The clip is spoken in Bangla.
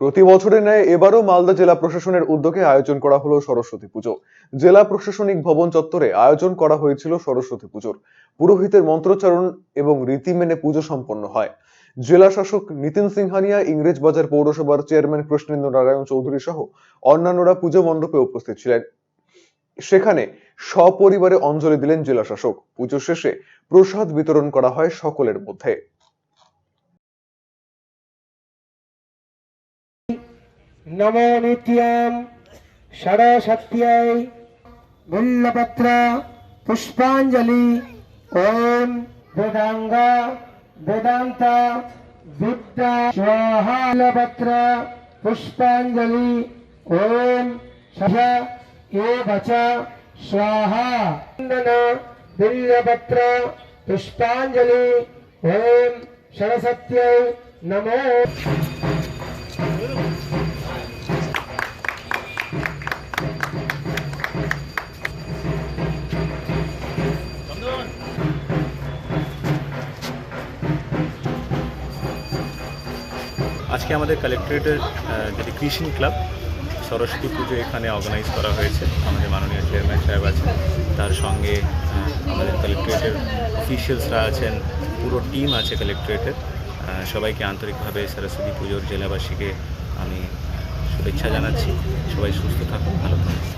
প্রতি বছরের ন্যায় এবারও মালদা জেলা প্রশাসনের উদ্যোগে আয়োজন করা হলো সরস্বতী পুজো। জেলা প্রশাসনিক ভবন চত্বরে আয়োজন করা হয়েছিল সরস্বতী পুজোর। পুরোহিতের মন্ত্রোচ্চারণ এবং রীতি মেনে পুজো সম্পন্ন হয়। জেলা শাসক নিতিন সিংহানিয়া, ইংরেজ বাজার পৌরসভার চেয়ারম্যান কৃষ্ণেন্দ্র নারায়ণ চৌধুরী সহ অন্যান্যরা পুজো মণ্ডপে উপস্থিত ছিলেন। সেখানে সপরিবারে অঞ্জলি দিলেন জেলা শাসক। পুজো শেষে প্রসাদ বিতরণ করা হয় সকলের মধ্যে। নমো নিত্যাম সরস্বত্যাই বিল্লপত্র পুষ্পাঞ্জলি ওম বেদাঙ্গ বেদান্ত বিদ্যা স্বাহা বিল্লপত্র পুষ্পাঞ্জলি ওম সহ এ বচ স্বাহা বিল্লপত্র পুষ্পাঞ্জলি ওম সরস্বত্যাই নমো আজকে আমাদের কালেক্টরেটের যেটি কৃষি ক্লাব, সরস্বতী পুজো এখানে অর্গানাইজ করা হয়েছে। আমাদের মাননীয় চেয়ারম্যান সাহেব আছেন, তার সঙ্গে আমাদের কালেক্টরেটের অফিসিয়ালসরা আছেন, পুরো টিম আছে কালেক্টরেটের সবাইকে আন্তরিকভাবে সরস্বতী পুজোর জেলাবাসীকে আমি শুভেচ্ছা জানাচ্ছি। সবাই সুস্থ থাকুন, ভালো থাকুন।